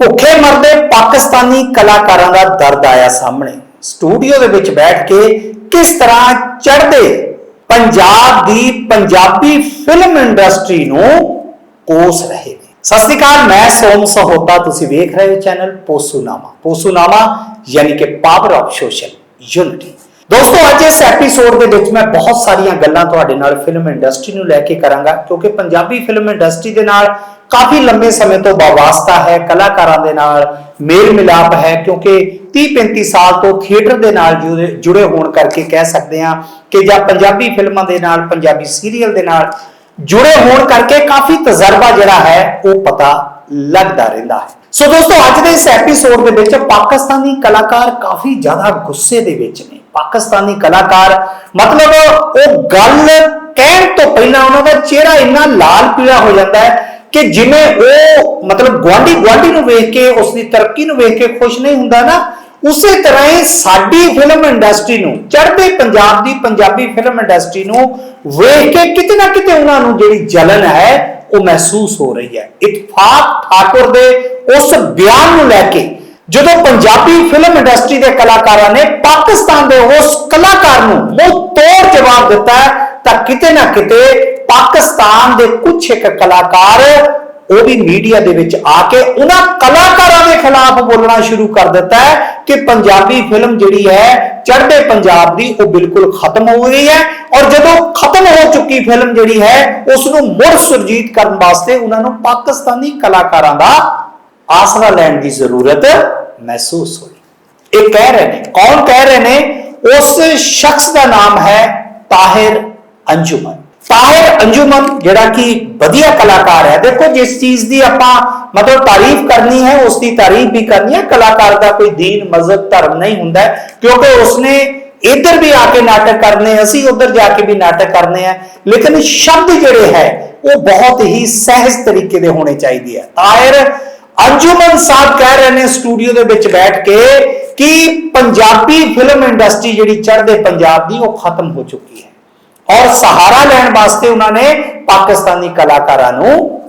ਭੁੱਖੇ ਮਰਦੇ ਪਾਕਿਸਤਾਨੀ ਕਲਾਕਾਰਾਂ ਦਾ ਦਰਦ ਆਇਆ ਸਾਹਮਣੇ। ਸਟੂਡੀਓ ਦੇ ਵਿੱਚ ਬੈਠ ਕੇ ਕਿਸ ਤਰ੍ਹਾਂ ਚੜ੍ਹਦੇ ਪੰਜਾਬ ਦੀ ਪੰਜਾਬੀ ਫਿਲਮ ਇੰਡਸਟਰੀ ਨੂੰ ਕੋਸ ਰਹੇ ਨੇ। ਸਤਿ ਸ਼੍ਰੀ ਅਕਾਲ, ਮੈਂ ਸੋਮ ਸਹੋਤਾ, ਤੁਸੀਂ ਵੇਖ ਰਹੇ ਹੋ ਚੈਨਲ ਪੋਸੂਨਾਮਾ। ਪੋਸੂਨਾਮਾ ਯਾਨੀ ਕਿ ਪਾਵਰ ਆਫ ਸੋਸ਼ਲ ਯੂਨਿਟੀ ਦੋਸਤੋ, ਅੱਜ ਇਸ ਐਪੀਸੋਡ ਦੇ ਵਿੱਚ ਮੈਂ ਬਹੁਤ ਸਾਰੀਆਂ ਗੱਲਾਂ ਤੁਹਾਡੇ ਨਾਲ ਫਿਲਮ ਇੰਡਸਟਰੀ ਨੂੰ ਲੈ ਕੇ ਕਰਾਂਗਾ, ਕਿਉਂਕਿ ਪੰਜਾਬੀ ਫਿਲਮ ਇੰਡਸਟਰੀ ਦੇ ਨਾਲ ਕਾਫੀ ਲੰਬੇ ਸਮੇਂ ਤੋਂ ਵਾਸਤਾ ਹੈ, ਕਲਾਕਾਰਾਂ ਦੇ ਨਾਲ ਮੇਲ ਮਿਲਾਪ ਹੈ, ਕਿਉਂਕਿ 30 35 ਸਾਲ ਤੋਂ ਥੀਏਟਰ ਦੇ ਨਾਲ ਜੁੜੇ- ਜੁੜੇ ਹੋਣ ਕਰਕੇ ਕਹਿ ਸਕਦੇ ਹਾਂ ਕਿ ਜਾਂ ਪੰਜਾਬੀ ਫਿਲਮਾਂ ਦੇ ਨਾਲ, ਪੰਜਾਬੀ ਸੀਰੀਅਲ ਦੇ ਨਾਲ ਜੁੜੇ ਹੋਣ ਕਰਕੇ ਕਾਫੀ ਤਜਰਬਾ ਜਿਹੜਾ ਹੈ, ਉਹ ਪਤਾ ਲੱਗਦਾ ਰਹਿੰਦਾ ਹੈ। ਸੋ ਦੋਸਤੋ, ਅੱਜ ਦੇ ਇਸ ਐਪੀਸੋਡ ਦੇ ਵਿੱਚ ਪਾਕਿਸਤਾਨੀ ਕਲਾਕਾਰ ਕਾਫੀ ਜ਼ਿਆਦਾ ਗੁੱਸੇ ਦੇ ਵਿੱਚ ਨੇ। ਪਾਕਿਸਤਾਨੀ ਕਲਾਕਾਰ, ਮਤਲਬ ਉਹ ਗੱਲ ਕਹਿਣ ਤੋਂ ਪਹਿਲਾਂ ਉਹਨਾਂ ਦਾ ਚਿਹਰਾ ਇੰਨਾ ਲਾਲ ਪੀਲਾ ਹੋ ਜਾਂਦਾ ਹੈ ਕਿ ਜਿਵੇਂ ਉਹ ਮਤਲਬ ਗਵਾਂਢੀ ਗਵਾਂਢੀ ਨੂੰ ਵੇਖ ਕੇ ਉਸ ਦੀ ਤਰੱਕੀ ਨੂੰ ਵੇਖ ਕੇ ਖੁਸ਼ ਨਹੀਂ ਹੁੰਦਾ ਨਾ, ਉਸੇ ਤਰ੍ਹਾਂ ਹੀ ਸਾਡੀ ਫਿਲਮ ਇੰਡਸਟਰੀ ਨੂੰ, ਚੜ੍ਹਦੇ ਪੰਜਾਬ ਦੀ ਪੰਜਾਬੀ ਫਿਲਮ ਇੰਡਸਟਰੀ ਨੂੰ ਵੇਖ ਕੇ ਕਿਤੇ ਨਾ ਕਿਤੇ ਉਹਨਾਂ ਨੂੰ ਜਿਹੜੀ ਜਲਨ ਹੈ, ਉਹ ਮਹਿਸੂਸ ਹੋ ਰਹੀ ਹੈ। ਇਤਫਾਕ ਠਾਕੁਰ ਦੇ ਉਸ ਬਿਆਨ ਨੂੰ ਲੈ ਕੇ, ਜਦੋਂ ਪੰਜਾਬੀ ਫਿਲਮ ਇੰਡਸਟਰੀ ਦੇ ਕਲਾਕਾਰਾਂ ਨੇ ਪਾਕਿਸਤਾਨ ਦੇ ਉਸ ਕਲਾਕਾਰ ਨੂੰ ਮੂੰਹ ਤੋੜ ਜਵਾਬ ਦਿੱਤਾ, ਤਾਂ ਕਿਤੇ ਨਾ ਕਿਤੇ ਪਾਕਿਸਤਾਨ ਦੇ ਕੁਝ ਇੱਕ ਕਲਾਕਾਰ, ਉਹ ਵੀ ਮੀਡੀਆ ਦੇ ਵਿੱਚ ਆ ਕੇ ਉਹਨਾਂ ਕਲਾਕਾਰਾਂ ਦੇ ਖਿਲਾਫ ਬੋਲਣਾ ਸ਼ੁਰੂ ਕਰ ਦਿੱਤਾ ਹੈ ਕਿ ਪੰਜਾਬੀ ਫਿਲਮ ਜਿਹੜੀ ਹੈ, ਚੜ੍ਹਦੇ ਪੰਜਾਬ ਦੀ ਉਹ ਬਿਲਕੁਲ ਖਤਮ ਹੋ ਗਈ ਹੈ ਔਰ ਜਦੋਂ ਖਤਮ ਹੋ ਚੁੱਕੀ ਫਿਲਮ ਜਿਹੜੀ ਹੈ ਉਸ ਨੂੰ ਮੁੜ ਸੁਰਜੀਤ ਕਰਨ ਵਾਸਤੇ ਉਹਨਾਂ ਨੂੰ ਪਾਕਿਸਤਾਨੀ ਕਲਾਕਾਰਾਂ ਦਾ ਆਸਰਾ ਲੈਣ ਦੀ ਜ਼ਰੂਰਤ ਮਹਿਸੂਸ ਹੋਈ। ਇਹ ਕਹਿ ਰਹੇ ਨੇ, ਕੌਣ ਕਹਿ ਰਹੇ ਨੇ? ਉਸ ਸ਼ਖਸ ਦਾ ਨਾਮ ਹੈ ਤਾਹਿਰ ਅੰਜੁਮਨ। ਤਾਹਿਰ ਅੰਜੁਮਨ ਜਿਹੜਾ ਕਿ ਵਧੀਆ ਕਲਾਕਾਰ ਹੈ ਦੇਖੋ ਜਿਸ ਚੀਜ਼ ਦੀ ਆਪਾਂ ਮਤਲਬ ਤਾਰੀਫ ਕਰਨੀ ਹੈ ਉਸ ਦੀ ਤਾਰੀਫ ਵੀ ਕਰਨੀ ਹੈ ਕਲਾਕਾਰ ਦਾ ਕੋਈ ਦੀਨ ਮਜ਼ਹਬ ਧਰਮ ਨਹੀਂ ਹੁੰਦਾ ਹੈ, ਕਿਉਂਕਿ ਉਸਨੇ ਇੱਧਰ ਵੀ ਆ ਕੇ ਨਾਟਕ ਕਰਨੇ ਅਸੀਂ ਉੱਧਰ ਜਾ ਕੇ ਵੀ ਨਾਟਕ ਕਰਨੇ ਆ ਲੇਕਿਨ ਸ਼ਬਦ ਜਿਹੜੇ ਹੈ ਉਹ ਬਹੁਤ ਹੀ ਸਹਿਜ ਤਰੀਕੇ ਦੇ ਹੋਣੇ ਚਾਹੀਦੇ ਆ ਤਾਹਿਰ ਅੰਜੁਮਨ ਸਾਹਿਬ ਕਹਿ ਰਹੇ ਨੇ ਸਟੂਡੀਓ ਦੇ ਵਿੱਚ ਬੈਠ ਕੇ ਕਿ ਪੰਜਾਬੀ ਫਿਲਮ ਇੰਡਸਟਰੀ ਜਿਹੜੀ ਚੜ੍ਹਦੇ ਪੰਜਾਬ ਦੀ ਉਹ ਖਤਮ ਹੋ ਚੁੱਕੀ ਹੈ ਔਰ ਸਹਾਰਾ ਲੈਣ ਵਾਸਤੇ ਉਹਨਾਂ ਨੇ ਪਾਕਿਸਤਾਨੀ ਕਲਾਕਾਰਾਂ ਨੂੰ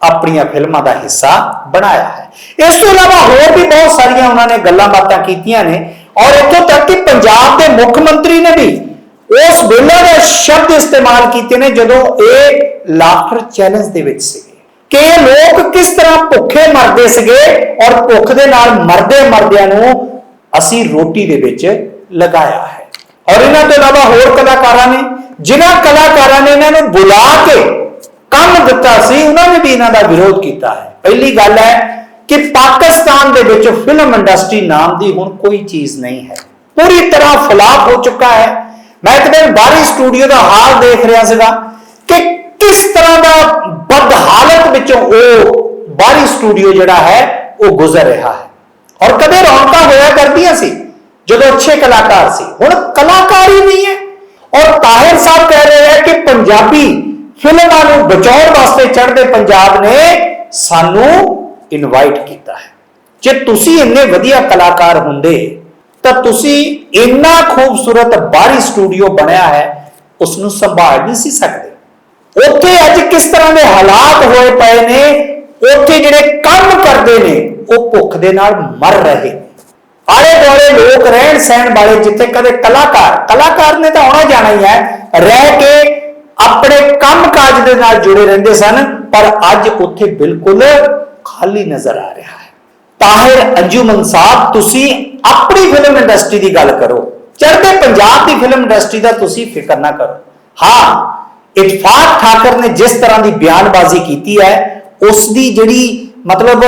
ਆਪਣੀਆਂ ਫਿਲਮਾਂ ਦਾ ਹਿੱਸਾ ਬਣਾਇਆ ਹੈ। ਇਸ ਤੋਂ ਇਲਾਵਾ ਹੋਰ ਵੀ ਬਹੁਤ ਸਾਰੀਆਂ ਉਹਨਾਂ ਨੇ ਗੱਲਾਂ ਬਾਤਾਂ ਕੀਤੀਆਂ ਨੇ ਔਰ ਇੱਥੋਂ ਤੱਕ ਕਿ ਪੰਜਾਬ ਦੇ ਮੁੱਖ ਮੰਤਰੀ ਨੇ ਵੀ ਉਸ ਵੇਲੇ ਦੇ ਸ਼ਬਦ ਇਸਤੇਮਾਲ ਕੀਤੇ ਨੇ ਜਦੋਂ ਇਹ ਲਾਫਟਰ ਚੈਲੰਜ ਦੇ ਵਿੱਚ ਸੀਗੇ ਕਿ ਇਹ ਲੋਕ ਕਿਸ ਤਰ੍ਹਾਂ ਭੁੱਖੇ ਮਰਦੇ ਸੀਗੇ ਔਰ ਭੁੱਖ ਦੇ ਨਾਲ ਮਰਦੇ ਮਰਦਿਆਂ ਨੂੰ ਅਸੀਂ ਰੋਟੀ ਦੇ ਵਿੱਚ ਲਗਾਇਆ ਹੈ। ਔਰ ਇਹਨਾਂ ਤੋਂ ਇਲਾਵਾ ਹੋਰ ਕਲਾਕਾਰਾਂ ਨੇ ਜਿਨ੍ਹਾਂ ਕਲਾਕਾਰਾਂ ਨੇ ਇਹਨਾਂ ਨੂੰ ਬੁਲਾ ਕੇ ਕੰਮ ਦਿੱਤਾ ਸੀ, ਉਹਨਾਂ ਨੇ ਵੀ ਇਹਨਾਂ ਦਾ ਵਿਰੋਧ ਕੀਤਾ ਹੈ। ਪਹਿਲੀ ਗੱਲ ਹੈ ਕਿ ਪਾਕਿਸਤਾਨ ਦੇ ਵਿੱਚ ਫਿਲਮ ਇੰਡਸਟਰੀ ਨਾਮ ਦੀ ਹੁਣ ਕੋਈ ਚੀਜ਼ ਨਹੀਂ ਹੈ। ਪੂਰੀ ਤਰ੍ਹਾਂ ਫਲਾਪ ਹੋ ਚੁੱਕਾ ਹੈ। ਮੈਂ ਇੱਕ ਦਿਨ ਬਾਹਰੀ ਸਟੂਡੀਓ ਦਾ ਹਾਲ ਦੇਖ ਰਿਹਾ ਸੀਗਾ ਕਿ ਕਿਸ ਤਰ੍ਹਾਂ ਦਾ ਬਦ ਹਾਲਤ ਵਿੱਚੋਂ ਉਹ ਬਾਹਰੀ ਸਟੂਡੀਓ ਜਿਹੜਾ ਹੈ, ਉਹ ਗੁਜ਼ਰ ਰਿਹਾ ਹੈ। ਔਰ ਕਦੇ ਰੌਣਕਾਂ ਹੋਇਆ ਕਰਦੀਆਂ ਸੀ, ਜਦੋਂ ਅੱਛੇ ਕਲਾਕਾਰ ਸੀ। ਹੁਣ ਕਲਾਕਾਰ ਹੀ ਨਹੀਂ ਹੈ। ਔਰ ਤਾਹਿਰ ਸਾਹਿਬ ਕਹਿ ਰਹੇ ਹੈ ਕਿ ਪੰਜਾਬੀ ਫਿਲਮਾਂ ਨੂੰ ਬਚਾਉਣ ਵਾਸਤੇ ਚੜ੍ਹਦੇ ਪੰਜਾਬ ਨੇ ਸਾਨੂੰ ਇਨਵਾਈਟ ਕੀਤਾ ਹੈ। ਜੇ ਤੁਸੀਂ ਇੰਨੇ ਵਧੀਆ ਕਲਾਕਾਰ ਹੁੰਦੇ, ਤਾਂ ਤੁਸੀਂ ਇੰਨਾ ਖੂਬਸੂਰਤ ਬਾਹਰੀ ਸਟੂਡੀਓ ਬਣਿਆ ਹੈ ਉਸ ਨੂੰ ਸੰਭਾਲ ਨਹੀਂ ਸੀ ਸਕਦੇ। ਉੱਥੇ ਅੱਜ ਕਿਸ ਤਰ੍ਹਾਂ ਦੇ ਹਾਲਾਤ ਹੋਏ ਪਏ ਨੇ, ਉੱਥੇ ਜਿਹੜੇ ਕੰਮ ਕਰਦੇ ਨੇ, ਉਹ ਭੁੱਖ ਦੇ ਨਾਲ ਮਰ ਰਹੇ। ਨੇ ਆਲੇ ਦੁਆਲੇ ਲੋਕ ਰਹਿਣ ਸਹਿਣ ਵਾਲੇ ਜਿੱਥੇ ਕਦੇ ਕਲਾਕਾਰ ਕਲਾਕਾਰ ਨੇ ਤਾਂ ਆਉਣਾ ਜਾਣਾ ਹੀ ਹੈ, ਰਹਿ ਕੇ ਆਪਣੇ ਕੰਮ ਕਾਜ ਦੇ ਨਾਲ ਜੁੜੇ ਰਹਿੰਦੇ ਸਨ, ਪਰ ਅੱਜ ਉੱਥੇ ਬਿਲਕੁਲ ਖਾਲੀ ਨਜ਼ਰ ਆ ਰਿਹਾ ਹੈ। ਤਾਹਿਰ ਅੰਜੁਮਨ ਸਾਹਿਬ, ਤੁਸੀਂ ਆਪਣੀ ਫਿਲਮ ਇੰਡਸਟਰੀ ਦੀ ਗੱਲ ਕਰੋ। ਚੜ੍ਹਦੇ ਪੰਜਾਬ ਦੀ ਫਿਲਮ ਇੰਡਸਟਰੀ ਦਾ ਤੁਸੀਂ ਫਿਕਰ ਨਾ ਕਰੋ। ਹਾਂ, ਇਤਫਾਕ ਠਾਕਰ ਨੇ ਜਿਸ ਤਰ੍ਹਾਂ ਦੀ ਬਿਆਨਬਾਜ਼ੀ ਕੀਤੀ ਹੈ, ਉਸ ਦੀ ਜਿਹੜੀ ਮਤਲਬ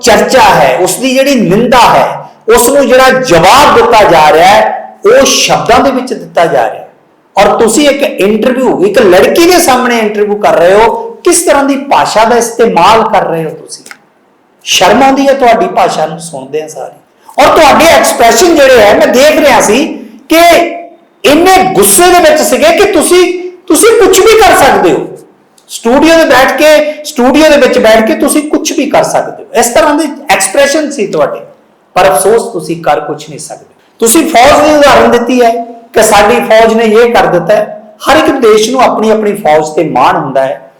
ਚਰਚਾ ਹੈ, ਉਸ ਦੀ ਜਿਹੜੀ ਨਿੰਦਾ ਹੈ ਉਸ ਨੂੰ ਜਿਹੜਾ ਜਵਾਬ ਦਿੱਤਾ ਜਾ ਰਿਹਾ ਹੈ, ਉਹ ਸ਼ਬਦਾਂ ਦੇ ਵਿੱਚ ਦਿੱਤਾ ਜਾ ਰਿਹਾ ਹੈ। ਔਰ ਤੁਸੀਂ ਇੱਕ ਇੰਟਰਵਿਊ ਇੱਕ ਲੜਕੀ ਦੇ ਸਾਹਮਣੇ ਇੰਟਰਵਿਊ ਕਰ ਰਹੇ ਹੋ, ਕਿਸ ਤਰ੍ਹਾਂ ਦੀ ਭਾਸ਼ਾ ਦਾ ਇਸਤੇਮਾਲ ਕਰ ਰਹੇ ਹੋ ਤੁਸੀਂ? ਸ਼ਰਮ ਆਉਂਦੀ ਹੈ ਤੁਹਾਡੀ ਭਾਸ਼ਾ ਨੂੰ ਸੁਣਦੇ ਆ ਸਾਰੇ। ਔਰ ਤੁਹਾਡੇ ਐਕਸਪ੍ਰੈਸ਼ਨ ਜਿਹੜੇ ਹੈ, ਮੈਂ ਦੇਖ ਰਿਹਾ ਸੀ ਕਿ ਇੰਨੇ ਗੁੱਸੇ ਦੇ ਵਿੱਚ ਸੀਗੇ ਕਿ ਤੁਸੀਂ ਤੁਸੀਂ ਕੁਝ ਵੀ ਕਰ ਸਕਦੇ ਹੋ। ਸਟੂਡੀਓ ਦੇ ਬੈਠ ਕੇ, ਸਟੂਡੀਓ ਦੇ ਵਿੱਚ ਬੈਠ ਕੇ ਤੁਸੀਂ ਕੁਝ ਵੀ ਕਰ ਸਕਦੇ ਹੋ। ਇਸ ਤਰ੍ਹਾਂ ਦੇ ਐਕਸਪ੍ਰੈਸ਼ਨ ਸੀ ਤੁਹਾਡੇ। ਪਰ ਅਫਸੋਸ ਤੁਸੀਂ ਕਰ ਕੁਝ ਨਹੀਂ ਸਕਦੇ। ਤੁਸੀਂ ਫੌਜ ਦੀ ਉਦਾਹਰਨ ਦਿੱਤੀ ਹੈ ਕਿ ਸਾਡੀ ਫੌਜ ਨੇ ਇਹ ਕਰ ਦਿੱਤਾ ਹਰ ਇੱਕ ਦੇਸ਼ ਨੂੰ ਆਪਣੀ ਆਪਣੀ ਫੌਜ ਤੇ ਮਾਣ ਹੁੰਦਾ ਹੈ।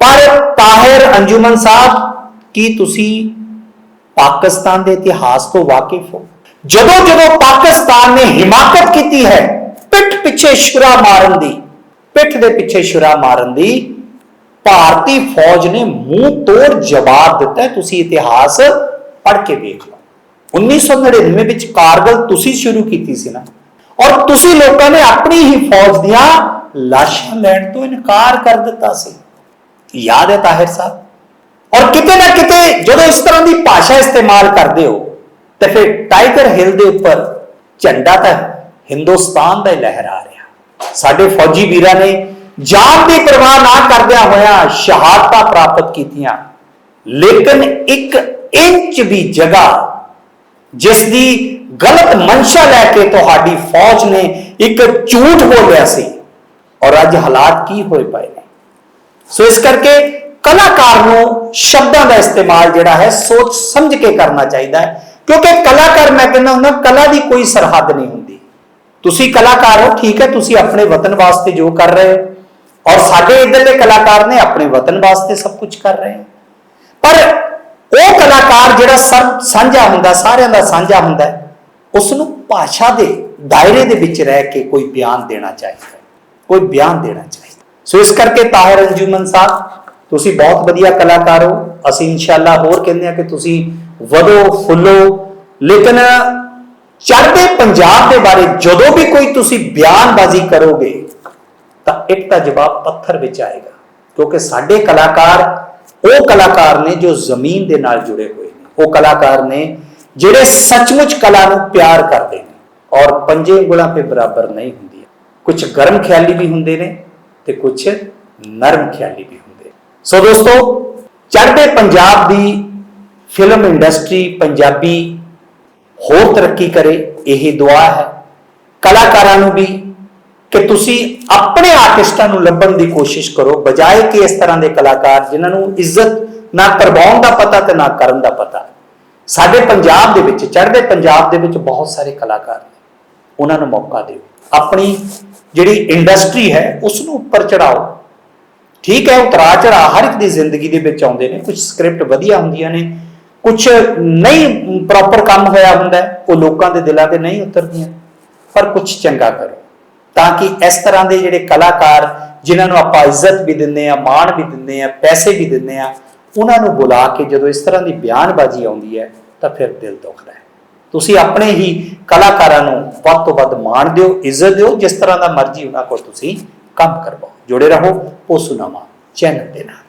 ਪਰ ਤਾਹਿਰ ਅੰਜੁਮਨ ਸਾਹਿਬ, ਕੀ ਤੁਸੀਂ ਪਾਕਿਸਤਾਨ ਦੇ ਇਤਿਹਾਸ ਤੋਂ ਵਾਕਿਫ ਹੋ? ਜਦੋਂ ਜਦੋਂ ਪਾਕਿਸਤਾਨ ਨੇ ਹਿਮਾਕਤ ਕੀਤੀ ਹੈ, ਪਿੱਠ ਪਿੱਛੇ ਸ਼ੁਰਾ ਮਾਰਨ ਦੀ, ਪਿੱਠ ਦੇ ਪਿੱਛੇ ਸ਼ੁਰਾ ਮਾਰਨ ਦੀ, ਭਾਰਤੀ ਫੌਜ ਨੇ ਮੂੰਹ ਤੋੜ ਜਵਾਬ ਦਿੱਤਾ ਤੁਸੀਂ ਇਤਿਹਾਸ ਪੜ੍ਹ ਕੇ ਵੇਖ ਲਓ। 1999 ਵਿੱਚ ਕਾਰਗਲ ਤੁਸੀਂ ਸ਼ੁਰੂ ਕੀਤੀ ਸੀ ਨਾ। ਔਰ ਤੁਸੀਂ ਲੋਕਾਂ ਨੇ ਆਪਣੀ ਹੀ ਫੌਜ ਦੀਆਂ ਲਾਸ਼ਾਂ ਲੈਣ ਤੋਂ ਇਨਕਾਰ ਕਰ ਦਿੱਤਾ ਸੀ। ਯਾਦ ਹੈ ਤਾਹਿਰ ਸਾਹਿਬ? ਔਰ ਕਿਤੇ ਨਾ ਕਿਤੇ ਜਦੋਂ ਇਸ ਤਰ੍ਹਾਂ ਦੀ ਭਾਸ਼ਾ ਇਸਤੇਮਾਲ ਕਰਦੇ ਹੋ, ਤੇ ਫਿਰ ਟਾਈਗਰ ਹਿੱਲ ਦੇ ਉੱਪਰ ਝੰਡਾ ਤਾਂ ਹਿੰਦੁਸਤਾਨ ਦਾ ਹੀ ਲਹਿਰਾ ਰਿਹਾ। ਸਾਡੇ ਫੌਜੀ ਵੀਰਾਂ ਨੇ ਜਾਨ ਦੀ ਪਰਵਾਹ ਨਾ ਕਰਦਿਆਂ ਹੋਇਆਂ ਸ਼ਹਾਦਤਾਂ ਪ੍ਰਾਪਤ ਕੀਤੀਆਂ। ਲੇਕਿਨ ਇੱਕ ਇੰਚ ਵੀ ਜਗ੍ਹਾ ਜਿਸ ਦੀ ਗਲਤ ਮਨਸ਼ਾ ਲੈ ਕੇ ਤੁਹਾਡੀ ਫੌਜ ਨੇ ਇੱਕ ਝੂਠ ਬੋਲਿਆ ਸੀ। ਔਰ ਅੱਜ ਹਾਲਾਤ ਕੀ ਹੋਏ ਪਏ ਨੇ? ਸੋ ਇਸ ਕਰਕੇ ਕਲਾਕਾਰ ਨੂੰ ਸ਼ਬਦਾਂ ਦਾ ਇਸਤੇਮਾਲ ਜਿਹੜਾ ਹੈ ਸੋਚ ਸਮਝ ਕੇ ਕਰਨਾ ਚਾਹੀਦਾ ਹੈ। ਕਿਉਂਕਿ ਕਲਾਕਾਰ, ਮੈਂ ਕਹਿੰਦਾ ਹੁੰਦਾ, ਕਲਾ ਦੀ ਕੋਈ ਸਰਹੱਦ ਨਹੀਂ ਹੁੰਦੀ। ਤੁਸੀਂ ਕਲਾਕਾਰ ਹੋ, ਠੀਕ ਹੈ, ਤੁਸੀਂ ਆਪਣੇ ਵਤਨ ਵਾਸਤੇ ਜੋ ਕਰ ਰਹੇ ਹੋ। ਔਰ ਸਾਡੇ ਇੱਧਰਲੇ ਕਲਾਕਾਰ ਨੇ ਆਪਣੇ ਵਤਨ ਵਾਸਤੇ ਸਭ ਕੁਝ ਕਰ ਰਹੇ ਪਰ ਉਹ ਕਲਾਕਾਰ ਜਿਹੜਾ ਸਭ ਸਾਂਝਾ ਹੁੰਦਾ, ਸਾਰਿਆਂ ਦਾ ਸਾਂਝਾ ਹੁੰਦਾ ਹੈ ਉਸ ਨੂੰ ਭਾਸ਼ਾ ਦੇ ਦਾਇਰੇ ਦੇ ਵਿੱਚ ਰਹਿ ਕੇ ਕੋਈ ਬਿਆਨ ਦੇਣਾ ਚਾਹੀਦਾ ਕੋਈ ਬਿਆਨ ਦੇਣਾ ਚਾਹੀਦਾ ਸੋ ਇਸ ਕਰਕੇ ਤਾਹਿਰ ਅੰਜੁਮਨ ਸਾਹਿਬ, ਤੁਸੀਂ ਬਹੁਤ ਵਧੀਆ ਕਲਾਕਾਰ ਹੋ। ਅਸੀਂ ਇਨਸ਼ਾਅੱਲਾ ਹੋਰ ਕਹਿੰਦੇ ਆ ਕਿ ਤੁਸੀਂ ਵਧੋ, ਫੁੱਲੋ। ਲੇਕਿਨ ਚੜ੍ਹਦੇ ਪੰਜਾਬ ਦੇ ਬਾਰੇ ਜਦੋਂ ਵੀ ਕੋਈ ਤੁਸੀਂ ਬਿਆਨਬਾਜ਼ੀ ਕਰੋਗੇ, ਤਾਂ ਇੱਕ ਤਾਂ ਜਵਾਬ ਪੱਥਰ ਵਿੱਚ ਆਏਗਾ। ਕਿਉਂਕਿ ਸਾਡੇ ਕਲਾਕਾਰ ਉਹ ਕਲਾਕਾਰ ਨੇ ਜੋ ਜ਼ਮੀਨ ਦੇ ਨਾਲ ਜੁੜੇ ਹੋਏ ਨੇ, ਉਹ ਕਲਾਕਾਰ ਨੇ ਜਿਹੜੇ ਸੱਚਮੁੱਚ ਕਲਾ ਨੂੰ ਪਿਆਰ ਕਰਦੇ ਨੇ ਔਰ ਪੰਜੇ ਉਂਗਲਾਂ ਤੇ ਬਰਾਬਰ ਨਹੀਂ ਹੁੰਦੀ ਕੁਝ ਗਰਮ ਖਿਆਲੀ ਵੀ ਹੁੰਦੇ ਨੇ ਤੇ ਕੁਝ ਨਰਮ ਖਿਆਲੀ ਵੀ ਹੁੰਦੇ ਨੇ। ਸੋ ਦੋਸਤੋ, ਚੜ੍ਹਦੇ ਪੰਜਾਬ ਦੀ ਫਿਲਮ ਇੰਡਸਟਰੀ ਪੰਜਾਬੀ ਹੋਰ ਤਰੱਕੀ ਕਰੇ, ਇਹ ਦੁਆ ਹੈ ਕਲਾਕਾਰਾਂ ਨੂੰ ਵੀ ਕਿ ਤੁਸੀਂ ਆਪਣੇ ਆਰਟਿਸਟਾਂ ਨੂੰ ਲੱਭਣ ਦੀ ਕੋਸ਼ਿਸ਼ ਕਰੋ, ਬਜਾਏ ਕਿ ਇਸ ਤਰ੍ਹਾਂ ਦੇ ਕਲਾਕਾਰ ਜਿਨ੍ਹਾਂ ਨੂੰ ਇੱਜ਼ਤ ਨਾ ਕਰਵਾਉਣ ਦਾ ਪਤਾ ਤੇ ਨਾ ਕਰਨ ਦਾ ਪਤਾ। ਸਾਡੇ ਪੰਜਾਬ ਦੇ ਵਿੱਚ, ਚੜ੍ਹਦੇ ਪੰਜਾਬ ਦੇ ਵਿੱਚ ਬਹੁਤ ਸਾਰੇ ਕਲਾਕਾਰ ਨੇ। ਉਹਨਾਂ ਨੂੰ ਮੌਕਾ ਦਿਓ। ਆਪਣੀ ਜਿਹੜੀ ਇੰਡਸਟਰੀ ਹੈ, ਉਸ ਨੂੰ ਉੱਪਰ ਚੜਾਓ ਠੀਕ ਹੈ ਉਤਰਾ ਚੜਾ ਹਰ ਇੱਕ ਦੀ ਜ਼ਿੰਦਗੀ ਦੇ ਵਿੱਚ ਆਉਂਦੇ ਨੇ। ਕੁਝ ਸਕ੍ਰਿਪਟ ਵਧੀਆ ਹੁੰਦੀਆਂ ਨੇ ਕੁਝ ਨਹੀਂ ਪ੍ਰੋਪਰ ਕੰਮ ਹੋਇਆ ਹੁੰਦਾ, ਉਹ ਲੋਕਾਂ ਦੇ ਦਿਲਾਂ ਤੇ ਨਹੀਂ ਉਤਰਦੀਆਂ, ਪਰ ਕੁਝ ਚੰਗਾ ਕਰੋ। ਤਾਂ ਕਿ ਇਸ ਤਰ੍ਹਾਂ ਦੇ ਜਿਹੜੇ ਕਲਾਕਾਰ ਜਿਨ੍ਹਾਂ ਨੂੰ ਆਪਾਂ ਇੱਜ਼ਤ ਵੀ ਦਿੰਦੇ ਆ ਮਾਣ ਵੀ ਦਿੰਦੇ ਆ ਪੈਸੇ ਵੀ ਦਿੰਦੇ ਆ ਉਹਨਾਂ ਨੂੰ ਬੁਲਾ ਕੇ ਜਦੋਂ ਇਸ ਤਰ੍ਹਾਂ ਦੀ ਬਿਆਨਬਾਜ਼ੀ ਆਉਂਦੀ ਹੈ, ਤਾਂ ਫਿਰ ਦਿਲ ਦੁਖਦਾ ਹੈ। ਤੁਸੀਂ ਆਪਣੇ ਹੀ ਕਲਾਕਾਰਾਂ ਨੂੰ ਵੱਧ ਤੋਂ ਵੱਧ ਮਾਣ ਦਿਓ, ਇੱਜ਼ਤ ਦਿਓ, ਜਿਸ ਤਰ੍ਹਾਂ ਦਾ ਮਰਜ਼ੀ ਉਹਨਾਂ ਕੋਲ ਤੁਸੀਂ ਕੰਮ ਕਰਵਾਓ। ਜੁੜੇ ਰਹੋ, ਪੋਸੂਨਾਮਾ ਚੈਨਲ ਦੇ ਨਾਲ।